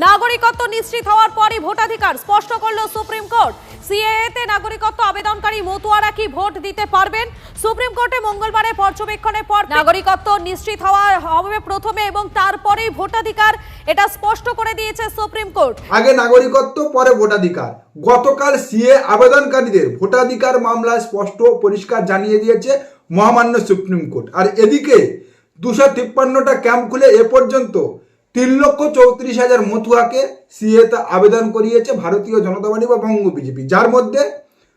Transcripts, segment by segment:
নাগরিকত্ব নিশ্চিত হওয়ার পরই ভোটাধিকার স্পষ্ট করল সুপ্রিম কোর্ট। সিএএতে নাগরিকত্ব আবেদনকারী মতুয়ারা কি ভোট দিতে পারবেন? সুপ্রিম কোর্টে মঙ্গলবারে পর্যবেক্ষণের পর নাগরিকত্ব নিশ্চিত হওয়া হবে প্রথমে এবং তারপরেই ভোটাধিকার, এটা স্পষ্ট করে দিয়েছে সুপ্রিম কোর্ট। আগে নাগরিকত্ব, পরে ভোটাধিকার। গতকাল সিএ আবেদনকারীদের ভোটাধিকার মামলায় স্পষ্ট পরিষ্কার জানিয়ে দিয়েছে মহামান্য সুপ্রিম কোর্ট। আর এদিকে দুশো তিপ্পান্নটা ক্যাম্প খুলে এ পর্যন্ত তিন লক্ষ চৌত্রিশ হাজার মতুয়াকে সিএতে আবেদন করিয়েছে ভারতীয় জনতা পার্টি বা বঙ্গ বিজেপি, যার মধ্যে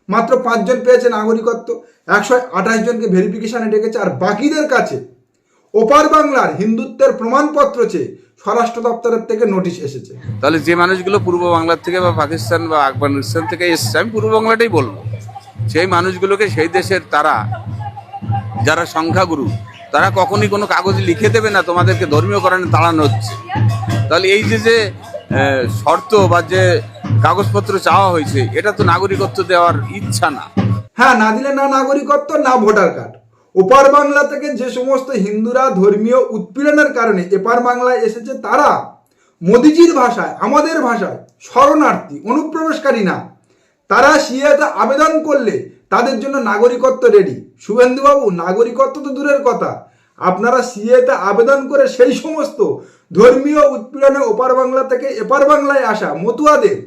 মাত্র পাঁচজন পেয়েছে নাগরিকত্ব, একশো আঠাশ জনকে ভেরিফিকেশনে ডেকেছে, আর বাকিদের কাছে ওপার বাংলার হিন্দুত্বের প্রমাণপত্র চেয়ে স্বরাষ্ট্র দপ্তরের থেকে নোটিশ এসেছে। তাহলে যে মানুষগুলো পূর্ব বাংলার থেকে বা পাকিস্তান বা আফগানিস্তান থেকে এসছে, আমি পূর্ব বাংলাটাই বলব। সেই মানুষগুলোকে সেই দেশের তারা, যারা সংখ্যাগুরু তারা কখনই কোনো কাগজে লিখে দেবে না, তোমাদেরকে ধর্মীয় কারণে তাড়ানো হচ্ছে। তাহলে এই যে যে শর্ত বা যে কাগজপত্র চাওয়া হয়েছে, এটা তো নাগরিকত্ব দেওয়ার ইচ্ছা না। হ্যাঁ না দিলে না নাগরিকত্ব, না ভোটার কার্ড। ওপার বাংলা থেকে যে সমস্ত হিন্দুরা ধর্মীয় উৎপীড়নের কারণে এপার বাংলায় এসেছে, তারা মোদিজির ভাষায়, আমাদের ভাষায় শরণার্থী, অনুপ্রবেশকারী না। তারা সিএতে আবেদন করলে তাদের জন্য নাগরিকত্ব রেডি শুভেন্দুবাবু, নাগরিকত্ব তো দূরের কথা। আপনারা সিএতে আবেদন করে সেই সমস্ত ধর্মীয় উৎপীড়নে ওপার বাংলা থেকে এপার বাংলায় আসা মতুয়াদের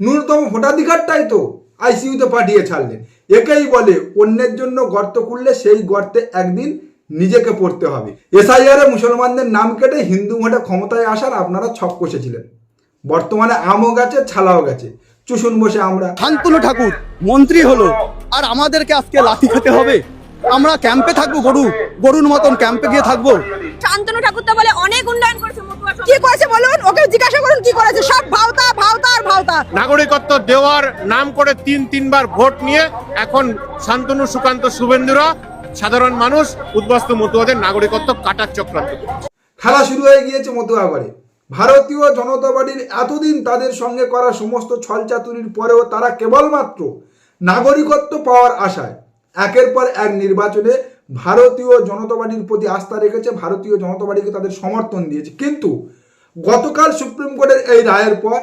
ন্যূনতম ভোটাধিকারটাই তো আইসিইউতে পাঠিয়ে ছাড়লেন। একেই বলে, অন্যের জন্য গর্ত খুললে সেই গর্তে একদিন নিজেকে পড়তে হবে। এসআইআরে মুসলমানদের নাম কেটে হিন্দু ভোটে ক্ষমতায় আসার আপনারা ছক কষেছিলেন। বর্তমানে আমও গেছে, ছালাও গেছে। চুষুন বসে আমরা। শান্তনু ঠাকুর মন্ত্রী হলো। আর আমাদেরকে আজকে লাঠি খেতে হবে। আমরা ক্যাম্পে থাকব গরু গরুর মতন ক্যাম্পে গিয়ে থাকব। শান্তনু ঠাকুর তো বলে অনেক উন্নয়ন করেছে কি করেছে বলুন? ওকে জিজ্ঞাসা করুন কি করেছে। সব ভাওতা ভাওতা আর ভাওতা। নাগরিকত্ব দেওয়ার নাম করে তিন তিনবার ভোট নিয়ে এখন শান্তনু সুকান্ত শুভেন্দুরা সাধারণ মানুষ উদ্বাস্তু মতুয়াদের নাগরিকত্ব কাটার চক্রান্ত। খেলা শুরু হয়ে গিয়েছে মতুয়াগড়ে ভারতীয় জনতা পার্টির এতদিন তাদের সঙ্গে করা সমস্ত ছলচাতুরির পরেও তারা কেবলমাত্র নাগরিকত্ব পাওয়ার আশায় একের পর এক নির্বাচনে ভারতীয় জনতা পার্টির প্রতি আস্থা রেখেছে, ভারতীয় জনতা পার্টিকে তাদের সমর্থন দিয়েছে। কিন্তু গতকাল সুপ্রিম কোর্টের এই রায়ের পর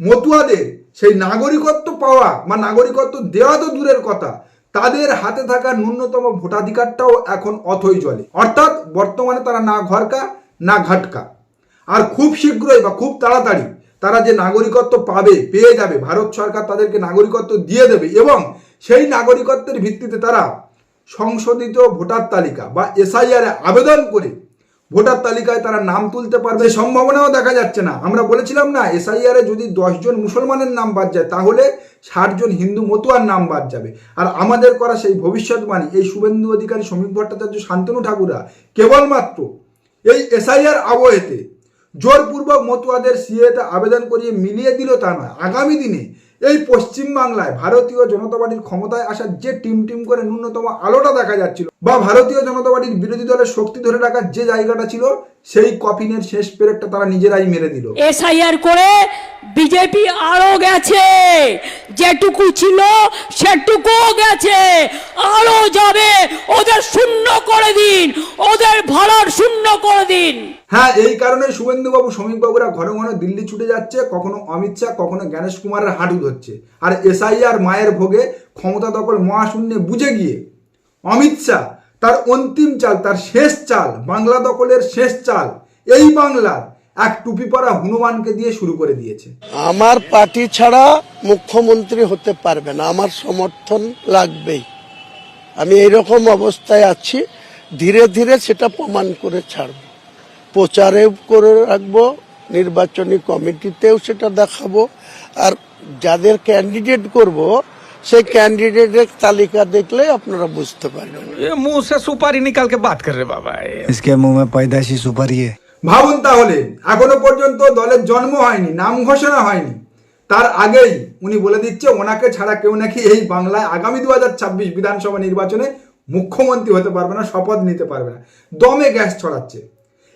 মতুয়াদের সেই নাগরিকত্ব পাওয়া বা নাগরিকত্ব দেওয়া তো দূরের কথা, তাদের হাতে থাকা ন্যূনতম ভোটাধিকারটাও এখন অথই জলে। অর্থাৎ বর্তমানে তারা না ঘরকা, না ঘাটকা। আর খুব শীঘ্রই বা খুব তাড়াতাড়ি তারা যে নাগরিকত্ব পাবে, পেয়ে যাবে, ভারত সরকার তাদেরকে নাগরিকত্ব দিয়ে দেবে এবং সেই নাগরিকত্বের ভিত্তিতে তারা সংশোধিত ভোটার তালিকা বা এসআইআর আবেদন করে ভোটার তালিকায় তারা নাম তুলতে পারবে। সম্ভাবনাও দেখা যাচ্ছে না। আমরা বলেছিলাম না, এসআইআর যদি দশজন মুসলমানের নাম বাদ যায়, তাহলে ষাটজন হিন্দু মতুয়ার নাম বাদ যাবে। আর আমাদের করা সেই ভবিষ্যৎবাণী, এই শুভেন্দু অধিকারী শ্রমিক ভট্টাচার্য শান্তনু ঠাকুরা, কেবলমাত্র এই এসআইআর আবহেতে জোরপূর্বক মতুয়াদের সিএতে আবেদন করিয়ে মিলিয়ে দিল তা নয়। আগামী দিনে এই পশ্চিমবাংলায় ভারতীয় জনতা পার্টির ক্ষমতায় আসার যে টিম টিম করে ন্যূনতম আলোটা দেখা যাচ্ছিল বা ভারতীয় জনতা পার্টির বিরোধী দলের শক্তি ধরে রাখার যে জায়গাটা ছিল সেই কফিনের শেষ পেরেকটা তারা নিজেরাই মেরে দিল। এসআইআর করে বিজেপি আরও গেছে। যেটুকু ছিল সেটুকু গেছে। আরও যাবে ওদের শূন্য করে দিন ওদের ভাড়ার শূন্য করে দিন। হ্যাঁ এই কারণে শুভেন্দুবাবু শ্রমিকবাবুরা ঘন ঘন দিল্লি ছুটে যাচ্ছে কখনো অমিত শাহ কখনো জ্ঞানেশ কুমারের হাঁটু ধরছে। আর এসআইআর মায়ের ভোগে ক্ষমতা দখল মহাশূন্যে বুঝে গিয়ে অমিত শাহ তার অন্তিম চাল, তার শেষ চাল, বাংলা দখলের শেষ চাল, এই বাংলার এক টুপি পরা হনুমানকে দিয়ে শুরু করে দিয়েছে। আমার পার্টি ছাড়া মুখ্যমন্ত্রী হতে পারবে না, আমার সমর্থন লাগবেই। আমি এইরকম অবস্থায় আছি, ধীরে ধীরে সেটা প্রমাণ করে ছাড়ব। প্রচারেও করে রাখব, নির্বাচনী কমিটিতেও সেটা দেখাবো, আর যাদের ক্যান্ডিডেট করব সেই ক্যান্ডিডেটের তালিকা দেখলে আপনারা বুঝতে পারবেন ये मुंह से सुपारी निकाल के बात कर रहे बाबा ये इसके मुंह में पैदाइशी सुपारी है ভাবুন তাহলে এখনো পর্যন্ত দলের জন্ম হয়নি নাম ঘোষণা হয়নি তার আগেই উনি বলে দিচ্ছে ওনাকে ছাড়া কেউ নাকি এই বাংলায় আগামী দু বিধানসভা নির্বাচনে মুখ্যমন্ত্রী হতে পারবে না শপথ নিতে পারবে না দমে গ্যাস ছড়াচ্ছে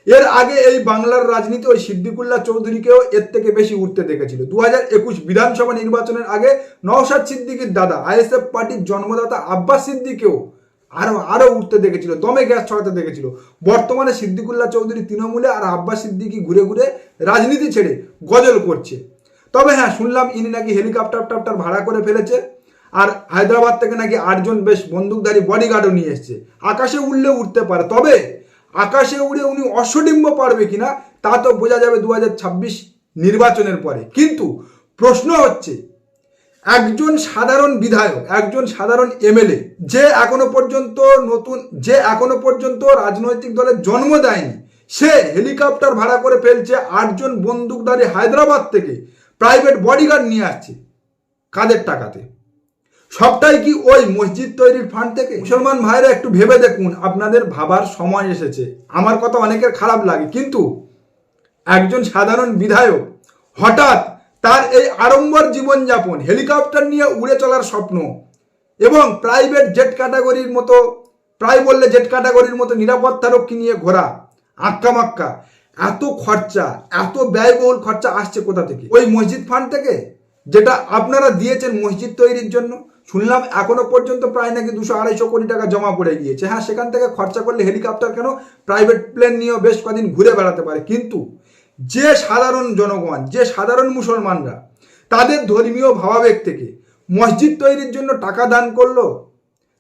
এর আগে এই বাংলার রাজনীতি ওই সিদ্দিকুল্লাহ চৌধুরীকেও এর থেকে বেশি উঠতে দেখেছিল। দু একুশ বিধানসভা নির্বাচনের আগে নওশাদ সিদ্দিকির দাদা, আইএসএফ পার্টির জন্মদাতা আব্বাস সিদ্দিকেও আরও আরও উঠতে দেখেছিল, দমে গ্যাস ছড়াতে দেখেছিল। বর্তমানে সিদ্দিকুল্লাহ চৌধুরী তৃণমূলে আর আব্বাস সিদ্দিকি ঘুরে ঘুরে রাজনীতি ছেড়ে গজল করছে। তবে হ্যাঁ শুনলাম ইনি নাকি হেলিকপ্টার টাপ্টার ভাড়া করে ফেলেছে আর হায়দ্রাবাদ থেকে নাকি আটজন বেশ বন্দুকধারী বডিগার্ডও নিয়ে এসছে। আকাশে উড়লে উঠতে পারে। তবে আকাশে উড়ে উনি অশ্বডিম্ব পারবে কিনা, তা তো বোঝা যাবে দু হাজার ছাব্বিশ নির্বাচনের পরে। কিন্তু প্রশ্ন হচ্ছে, একজন সাধারণ বিধায়ক, একজন সাধারণ এমএলএ, যে এখনও পর্যন্ত নতুন, যে এখনও পর্যন্ত রাজনৈতিক দলের জন্ম দেয়নি, সে হেলিকপ্টার ভাড়া করে ফেলছে আটজন বন্দুকধারী হায়দ্রাবাদ থেকে, প্রাইভেট বডিগার্ড নিয়ে আসছে, কাদের টাকাতে? সবটাই কি ওই মসজিদ তৈরির ফান্ড থেকে? মুসলমান ভাইরা একটু ভেবে দেখুন, আপনাদের ভাবার সময় এসেছে। আমার কথা অনেকের খারাপ লাগে, কিন্তু একজন সাধারণ বিধায়ক হঠাৎ তার এই আড়ম্বর জীবনযাপন, হেলিকপ্টার নিয়ে উড়ে চলার স্বপ্ন এবং প্রাইভেট জেট ক্যাটাগরির মতো, প্রায় বললে জেট ক্যাটাগরির মতো নিরাপত্তারক্ষী নিয়ে ঘোরা আক্কা মাক্কা এত খরচা, এত ব্যয়বহুল খরচা আসছে কোথা থেকে? ওই মসজিদ ফান্ড থেকে, যেটা আপনারা দিয়েছেন মসজিদ তৈরির জন্য? শুনলাম এখনও পর্যন্ত প্রায় নাকি দুশো আড়াইশো কোটি টাকা জমা পড়ে গিয়েছে। হ্যাঁ সেখান থেকে খরচা করলে হেলিকপ্টার কেন প্রাইভেট প্লেন নিয়েও বেশ কদিন ঘুরে বেড়াতে পারে। কিন্তু যে সাধারণ জনগণ, যে সাধারণ মুসলমানরা, তাদের ধর্মীয় ভাবাবেগ থেকে মসজিদ তৈরির জন্য টাকা দান করল,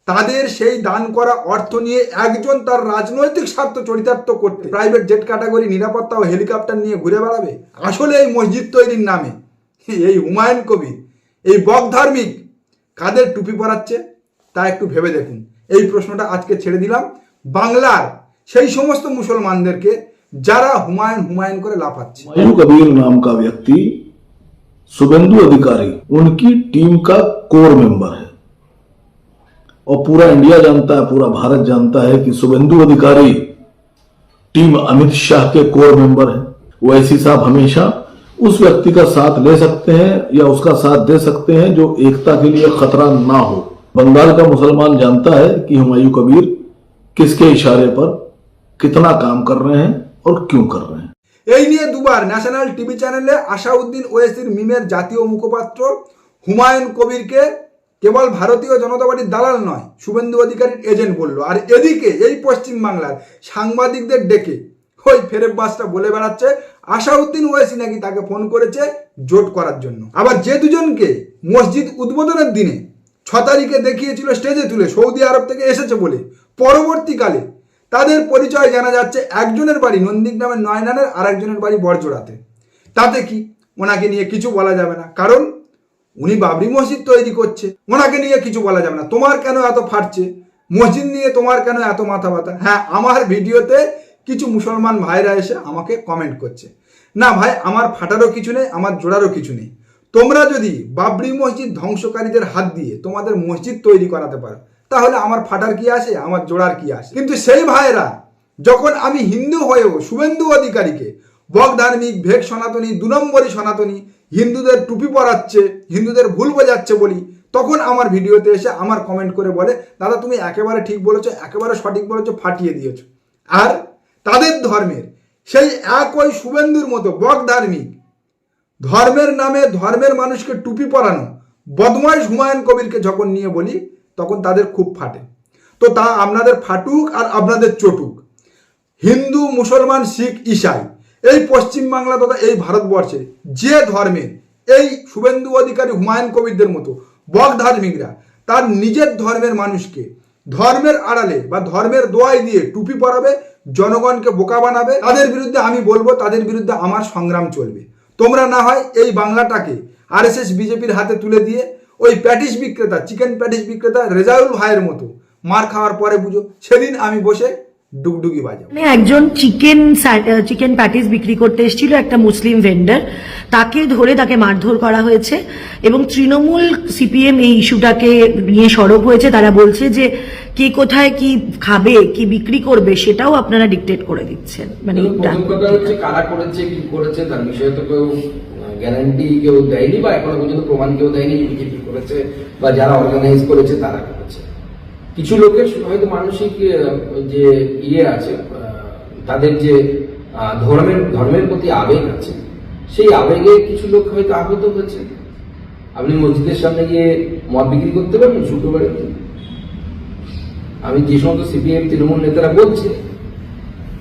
তাদের সেই দান করা অর্থ নিয়ে একজন তার রাজনৈতিক স্বার্থ চরিতার্থ করতে প্রাইভেট জেট ক্যাটাগরি নিরাপত্তা ও হেলিকপ্টার নিয়ে ঘুরে বেড়াবে? আসলে এই মসজিদ তৈরির নামে, এই হুমায়ুন কবির, এই বক ধার্মিক কাদের টুপি পরাচ্ছে তা একটু ভেবে দেখুন এই প্রশ্নটা আজকে ছেড়ে দিলাম বাংলার সেই সমস্ত মুসলমানদেরকে যারা হুমায়ুন হুমায়ুন করে লাফাচ্ছে हुमायूं कबीर नाम का व्यक्ति शुभेंदु अधिकारी उनकी टीम का कोर मेंबर है और पूरा इंडिया जानता है पूरा भारत जानता है कि शुभेंदु अधिकारी टीम अमित शाह के कोर मेंबर है ओवैसी साहब हमेशा उस व्यक्ति का साथ ले सकते हैं या उसका साथ दे सकते हैं जो एकता के लिए खतरा ना हो बंगाल का मुसलमान जानता है कि हुमायूं कबीर किसके इशारे पर कितना काम कर रहे हैं और क्यों कर रहे हैं এই নিয়ে দুবার ন্যাশনাল টিভি চ্যানেলে আসাউদ্দিন ওয়েসির মিমের জাতীয় মুখপাত্র হুমায়ুন কবিরকে কেবল ভারতীয় জনতা পার্টির দালাল নয় শুভেন্দু অধিকারীর এজেন্ট বলল আর এদিকে এই পশ্চিম বাংলার সাংবাদিকদের ডেকে ওই ফেরেব বাসটা বলে বেড়াচ্ছে আসাউদ্দিন ওয়েসি নাকি তাকে ফোন করেছে জোট করার জন্য। আবার যে দুজনকে মসজিদ উদ্বোধনের দিনে ছ তারিখে দেখিয়েছিল স্টেজে তুলে, সৌদি আরব থেকে এসেছে বলে, পরবর্তীকালে তাদের পরিচয় জানা যাচ্ছে একজনের বাড়ি নন্দীগ্রামের নয়নানের আর একজনের বাড়ি বরজোড়াতে তাতে কি? ওনাকে নিয়ে কিছু বলা যাবে না। কারণ উনি বাবরি মসজিদ তৈরি করছে। ওনাকে নিয়ে কিছু বলা যাবে না। তোমার কেন এত ফাটছে? মসজিদ নিয়ে তোমার কেন এত মাথা ব্যথা? হ্যাঁ আমার ভিডিওতে কিছু মুসলমান ভাইরা এসে আমাকে কমেন্ট করছে। না ভাই, আমার ফাটারও কিছু নেই, আমার জোড়ারও কিছু নেই। তোমরা যদি বাবরি মসজিদ ধ্বংসকারীদের হাত দিয়ে তোমাদের মসজিদ তৈরি করাতে পারো, তাহলে আমার ফাটার কি আসে, আমার জোড়ার কি আসে? কিন্তু সেই ভাইরা যখন আমি হিন্দু হয়েও শুভেন্দু অধিকারীকে বক ধার্মিক ভেক সনাতনী, দু নম্বরই সনাতনী, হিন্দুদের টুপি পরাচ্ছে, হিন্দুদের ভুল বোঝাচ্ছে বলি, তখন আমার ভিডিওতে এসে আমার কমেন্ট করে বলে, দাদা, তুমি একেবারে ঠিক বলেছ, একেবারে সঠিক বলেছ, ফাটিয়ে দিয়েছ। আর তাদের ধর্মের। সেই এক ওই শুভেন্দুর মতো বক ধার্মিক। ধর্মের নামে ধর্মের মানুষকে টুপি পরানো, বদমাইশ হুমায়ুন কবিরকে যখন নিয়ে বলি, তখন তাদের খুব ফাটে। তো তা আপনাদের ফাটুক আর আপনাদের চটুক। হিন্দু, মুসলমান, শিখ, ইসাই, এই পশ্চিমবাংলা তথা এই ভারতবর্ষে যে ধর্মে এই শুভেন্দু অধিকারী হুমায়ুন কবিরদের মতো বক ধার্মিকরা, তার নিজের ধর্মের মানুষকে ধর্মের আড়ালে বা ধর্মের দোয়াই দিয়ে টুপি পরাবে জনগণকে বোকা বানাবে, তাদের বিরুদ্ধে আমি বলব, তাদের বিরুদ্ধে আমার সংগ্রাম চলবে। তোমরা না হয় এই বাংলাটাকে আরএসএস, বিজেপির হাতে তুলে দিয়ে ওই প্যাটিস বিক্রেতা, চিকেন প্যাটিস বিক্রেতা রেজাউল ভাইয়ের মতো মার খাওয়ার পরে বুঝো, সেদিন আমি বসে ডুগডুগি বাজাবো। মানে একজন চিকেন চিকেন প্যাটিস বিক্রি করতে এসেছিল একটা মুসলিম ভেন্ডার তাকে ধরে তাকে মারধর করা হয়েছে এবং তৃণমূল সিপিএম এই ইস্যুটাকে নিয়ে সরব হয়েছে। তারা বলছে যে কে কোথায় কি খাবে কি বিক্রি করবে সেটাও আপনারা ডিকটেট করে দিচ্ছেন। মানে কথা হচ্ছে কারা করেছে কি করেছে তার বিষয়ে তো কেউ গ্যারান্টি কেউ দেয়নি বা এখনও পর্যন্ত প্রমাণ কেউ দেয়নি যে বিজেপি করেছে বা যারা অর্গানাইজ করেছে তারা করেছে। কিছু লোকের হয়তো মানসিক যে ইয়ে আছে তাদের যে ধর্মের ধর্মের প্রতি আবেগ আছে সেই আবেগে কিছু লোক হয়তো আহত হয়েছে। আপনি মসজিদের সামনে গিয়ে মদ বিক্রি করতে পারবেন শুক্রবারে আমি যে সমস্ত সিপিএম, তৃণমূল নেতারা বলছে?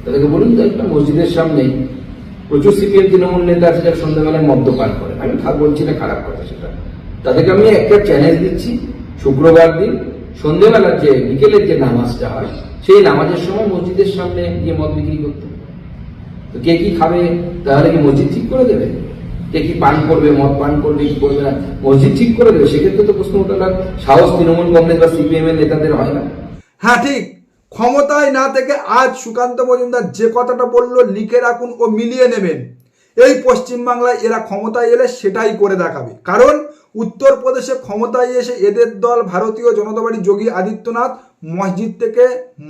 তাদেরকে বলুন তো একটা মসজিদের সামনে প্রচুর সিপিএম, তৃণমূল নেতা আছে যারা সন্ধ্যাবেলায় মদ্যপান করে। আমি বলছি না, খারাপ কথা সেটা। তাদেরকে আমি একটা চ্যালেঞ্জ দিচ্ছি। শুক্রবার দিন সন্ধ্যেবেলার যে, বিকেলের যে নামাজটা হয়, সেই নামাজের সময় মসজিদের সামনে গিয়ে মদ বিক্রি করতে তো কে কি খাবে? তাহলে কি মসজিদ ঠিক করে দেবে? কে কি পান করবে? মদ পান করবে, কি করবে না? মসজিদ ঠিক করে দেবে? সেক্ষেত্রে তো প্রশ্ন ওঠার সাহস তৃণমূল কংগ্রেস বা সিপিএম এর নেতাদের হয় না। হ্যাঁ ঠিক। ক্ষমতায় না থেকে আজ সুকান্ত মজুমদার যে কথাটা বলল, লিখে রাখুন ও মিলিয়ে নেবেন। এই পশ্চিমবাংলায় এরা ক্ষমতায় এলে সেটাই করে দেখাবে। কারণ উত্তরপ্রদেশে ক্ষমতায় এসে এদের দল ভারতীয় জনতা পার্টি যোগী আদিত্যনাথ মসজিদ থেকে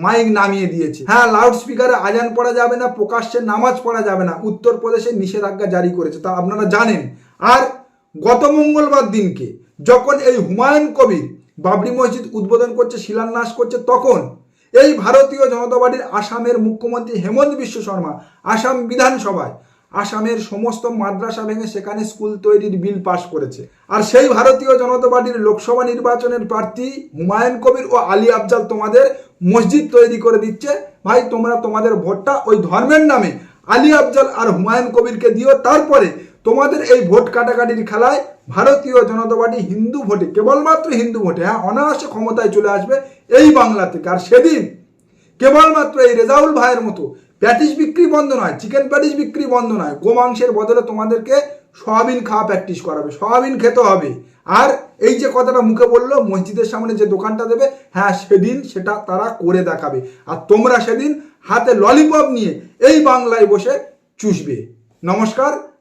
মাইক নামিয়ে দিয়েছে। হ্যাঁ লাউড স্পিকারে আজান পড়া যাবে না, প্রকাশ্যে নামাজ পড়া যাবে না, উত্তরপ্রদেশে নিষেধাজ্ঞা জারি করেছে, তা আপনারা জানেন। আর গত মঙ্গলবার দিনকে যখন এই হুমায়ুন কবির বাবরি মসজিদ উদ্বোধন করছে, শিলান্যাস করছে তখন এই ভারতীয় জনতা পার্টির আসামের মুখ্যমন্ত্রী হেমন্ত বিশ্ব শর্মা, আসাম বিধানসভায়। আসামের সমস্ত মাদ্রাসা ভেঙে সেখানে স্কুল তৈরির বিল পাশ করেছে। আর সেই ভারতীয় জনতা পার্টির লোকসভা নির্বাচনের প্রার্থী হুমায়ুন কবির ও আলী আফজাল তোমাদের মসজিদ তৈরি করে দিচ্ছে। ভাই, তোমরা তোমাদের ভোটটা ওই ধর্মের নামে। আলী আফজাল আর হুমায়ুন কবিরকে দিও, তারপরে তোমাদের এই ভোট কাটাকাটির খেলায় ভারতীয় জনতা পার্টি হিন্দু ভোটে, কেবলমাত্র হিন্দু ভোটে হ্যাঁ অনায়াসে ক্ষমতায় চলে আসবে এই বাংলা থেকে। আর সেদিন কেবলমাত্র এই রেজাউল ভাইয়ের মতো প্যাটিস বিক্রি বন্ধ নয়, চিকেন প্যাটিস বিক্রি বন্ধ নয়, গোমাংসের বদলে তোমাদেরকে সয়াবিন খাওয়া প্র্যাকটিস করাবে, সয়াবিন খেতে হবে। আর এই যে কথাটা মুখে বলল, মসজিদের সামনে যে দোকানটা দেবে হ্যাঁ সেদিন সেটা তারা করে দেখাবে। আর তোমরা সেদিন হাতে ললিপপ নিয়ে এই বাংলায় বসে চুষবে। নমস্কার